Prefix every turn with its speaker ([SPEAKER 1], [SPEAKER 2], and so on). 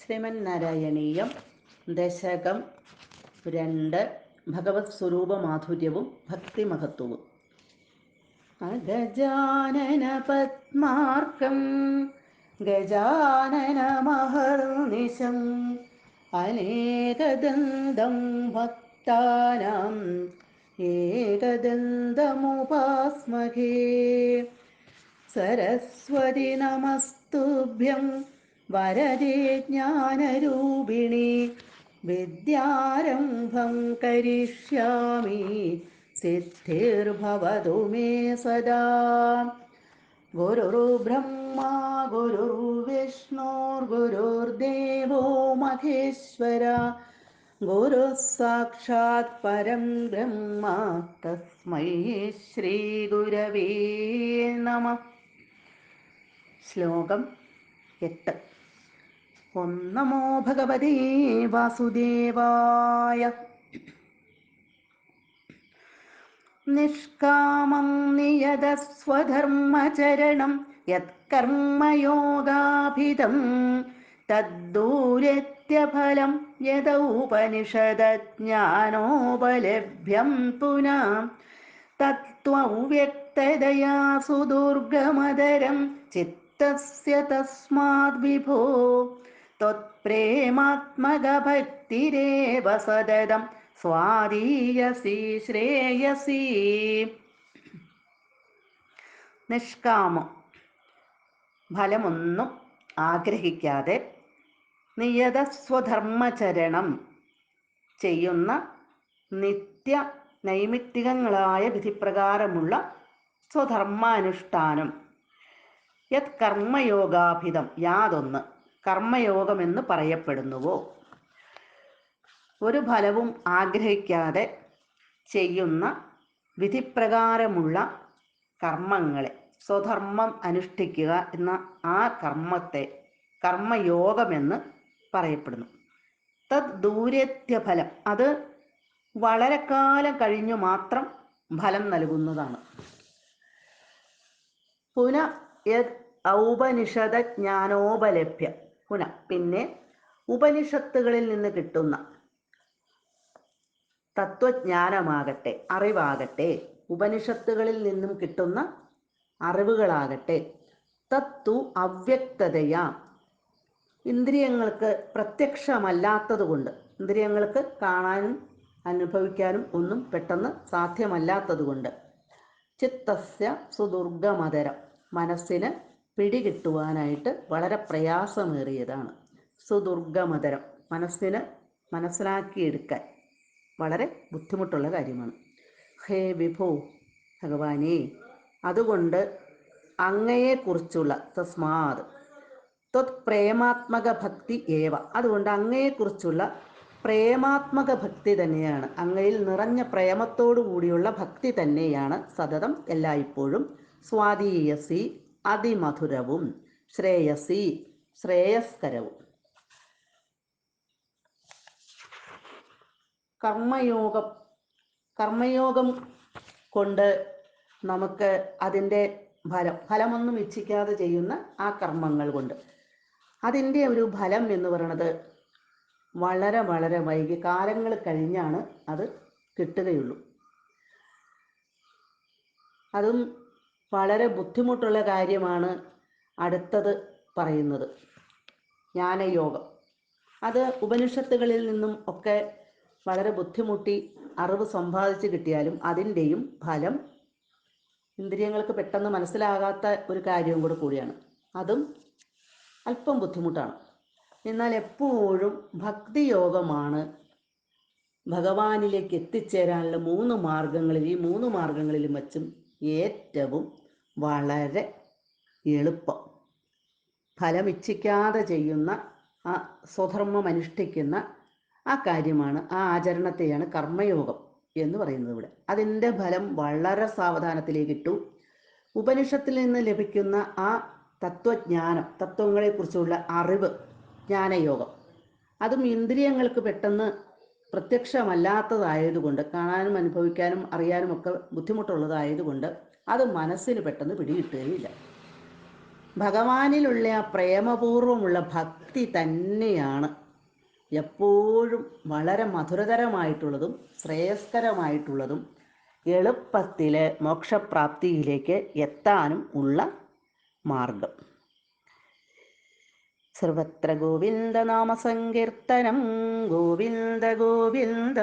[SPEAKER 1] ശ്രീമന്നാരായണീയം ദശകം രണ്ട് ഭഗവത് സ്വരൂപ മാധുര്യവും ഭക്തിമഹത്വവും. അഗജാനന പത്മാർക്കം ഗജാനന മഹർനിശം അനേകദന്തം ഭക്താനാം ഏകദന്തമുപാസ്മഹേ. സരസ്വതി നമസ്തുഭ്യം വരദേ ജ്ഞാനരൂപിണി. വിദ്യാരംഭം കരിഷ്യാമി. സിദ്ധിർഭവതു മേ സദാ. ഗുരുർബ്രഹ്മ ഗുരുർവിഷ്ണുർഗുരുർദേവോ മഹേശ്വര. ഗുരു പരം ബ്രഹ്മ തസ്മൈ ശ്രീ ഗുരവേ നമ. ശ്ലോകം എട്ട്. ഓം നമോ ഭഗവതേ വാസുദേവായ. നിഷ്കാമം നിയതസ്വധർമ്മചരണം യത്കർമ്മയോഗാഭിതം തദ്ദൂരത്യഫലം യത യദൗപനിഷദജ്ഞാനോപലഭ്യം പുനഃ തത്വവ്യക്തതയാ സുദുർഗമതരം ചിത്തസ്യ തസ്മാത് വിഭോ ത്വത്പ്രേമാത്മകഭക്തിരേവ सददं സ്വാദീയസി ശ്രേയസി നിഷ്കാമം ഫലമൊന്നും ആഗ്രഹിക്കാതെ നിയതസ്വധർമ്മചരണം ചെയ്യുന്ന നിത്യ നൈമിത്തികങ്ങളായ വിധിപ്രകാരമുള്ള സ്വധർമാനുഷ്ഠാനം. യത് കർമ്മയോഗാഭിതം യാതൊന്ന്. കർമ്മയോഗം എന്ന് പറയപ്പെടുന്നുവോ? ഒരു ഫലവും ആഗ്രഹിക്കാതെ ചെയ്യുന്ന വിധിപ്രകാരമുള്ള കർമ്മങ്ങളെ സ്വധർമ്മം അനുഷ്ഠിക്കുക എന്ന ആ കർമ്മത്തെ കർമ്മയോഗമെന്ന് പറയപ്പെടുന്നു. തത് ദൂരത്യഫലം അത് വളരെ കാലം കഴിഞ്ഞു മാത്രം ഫലം നൽകുന്നതാണ്. പുന യത് ഔപനിഷദ ജ്ഞാനോപലഭ്യ പുന പിന്നെ ഉപനിഷത്തുകളിൽ നിന്ന് കിട്ടുന്ന തത്വജ്ഞാനമാകട്ടെ അറിവാകട്ടെ ഉപനിഷത്തുകളിൽ നിന്നും കിട്ടുന്ന അറിവുകളാകട്ടെ തത്തു അവ്യക്തതയാ. ഇന്ദ്രിയങ്ങൾക്ക് പ്രത്യക്ഷമല്ലാത്തതുകൊണ്ട് ഇന്ദ്രിയങ്ങൾക്ക് കാണാനും അനുഭവിക്കാനും ഒന്നും പെട്ടെന്ന് സാധ്യമല്ലാത്തതുകൊണ്ട് ചിത്തസ്യ സുദുർഗമതരം മനസ്സിന് പിടികിട്ടുവാനായിട്ട് വളരെ പ്രയാസമേറിയതാണ്. സുദുർഗമതരം മനസ്സിന് മനസ്സിലാക്കിയെടുക്കാൻ വളരെ ബുദ്ധിമുട്ടുള്ള കാര്യമാണ്. ഹേ വിഭോ ഭഗവാനെ അതുകൊണ്ട് അങ്ങയെക്കുറിച്ചുള്ള തസ്മാത് ത്വത് പ്രേമാത്മക ഭക്തി ഏവ. അതുകൊണ്ട് അങ്ങയെക്കുറിച്ചുള്ള പ്രേമാത്മക ഭക്തി തന്നെയാണ്. അങ്ങയിൽ നിറഞ്ഞ പ്രേമത്തോടു കൂടിയുള്ള ഭക്തി തന്നെയാണ് സതതം എല്ലായ്പ്പോഴും സ്വാധീയസി അതിമധുരവും ശ്രേയസി ശ്രേയസ്കരവും. കർമ്മയോഗം കർമ്മയോഗം കൊണ്ട് നമുക്ക് അതിന്റെ ഫലം ഫലമൊന്നും ഇച്ഛിക്കാതെ ചെയ്യുന്ന ആ കർമ്മങ്ങൾ കൊണ്ട്. അതിന്റെ ഒരു ഫലം എന്ന് പറയുന്നത് വളരെ വളരെ വൈകി കാലങ്ങൾ കഴിഞ്ഞാണ് അത് കിട്ടുകയുള്ളൂ. അതും വളരെ ബുദ്ധിമുട്ടുള്ള കാര്യമാണ് അടുത്തത് പറയുന്നത്. ജ്ഞാനയോഗം. അത് ഉപനിഷത്തുകളിൽ നിന്നും ഒക്കെ വളരെ ബുദ്ധിമുട്ടി അറിവ് സമ്പാദിച്ച് കിട്ടിയാലും അതിന്റെയും ഫലം ഇന്ദ്രിയങ്ങൾക്ക് പെട്ടെന്ന് മനസ്സിലാകാത്ത ഒരു കാര്യവും കൂടെ കൂടിയാണ്. അതും അല്പം ബുദ്ധിമുട്ടാണ്. എന്നാൽ എപ്പോഴും ഭക്തിയോഗമാണ് ഭഗവാനിലേക്ക് എത്തിച്ചേരാനുള്ള മൂന്ന് മാർഗങ്ങളിൽ ഈ മൂന്ന് മാർഗങ്ങളിലും വച്ചും ഏറ്റവും വളരെ എളുപ്പം. ഫലമിച്ഛിക്കാതെ ചെയ്യുന്ന ആ സ്വധർമ്മം അനുഷ്ഠിക്കുന്ന ആ കാര്യമാണ് ആ ആചരണത്തെയാണ് കർമ്മയോഗം എന്ന് പറയുന്നത് ഇവിടെ. അതിന്റെ ഫലം വളരെ സാവധാനത്തിലേക്ക് ഇട്ടു ഉപനിഷത്തിൽ നിന്ന് ലഭിക്കുന്ന ആ തത്വജ്ഞാനം തത്വങ്ങളെക്കുറിച്ചുള്ള അറിവ് ജ്ഞാനയോഗം അതും ഇന്ദ്രിയങ്ങൾക്ക് പെട്ടെന്ന് പ്രത്യക്ഷമല്ലാത്തതായതുകൊണ്ട് കാണാനും അനുഭവിക്കാനും അറിയാനും ഒക്കെ ബുദ്ധിമുട്ടുള്ളതായതുകൊണ്ട് അത് മനസ്സിന് പെട്ടെന്ന് പിടികിട്ടുകയില്ല ഭഗവാനിലുള്ള ആ പ്രേമപൂർവമുള്ള ഭക്തി തന്നെയാണ് എപ്പോഴും വളരെ മധുരതരമായിട്ടുള്ളതും ശ്രേയസ്കരമായിട്ടുള്ളതും എളുപ്പത്തിൽ മോക്ഷപ്രാപ്തിയിലേക്ക് എത്താനും ഉള്ള മാർഗം. സർവത്ര ഗോവിന്ദ നാമസങ്കീർത്തനം ഗോവിന്ദ ഗോവിന്ദ.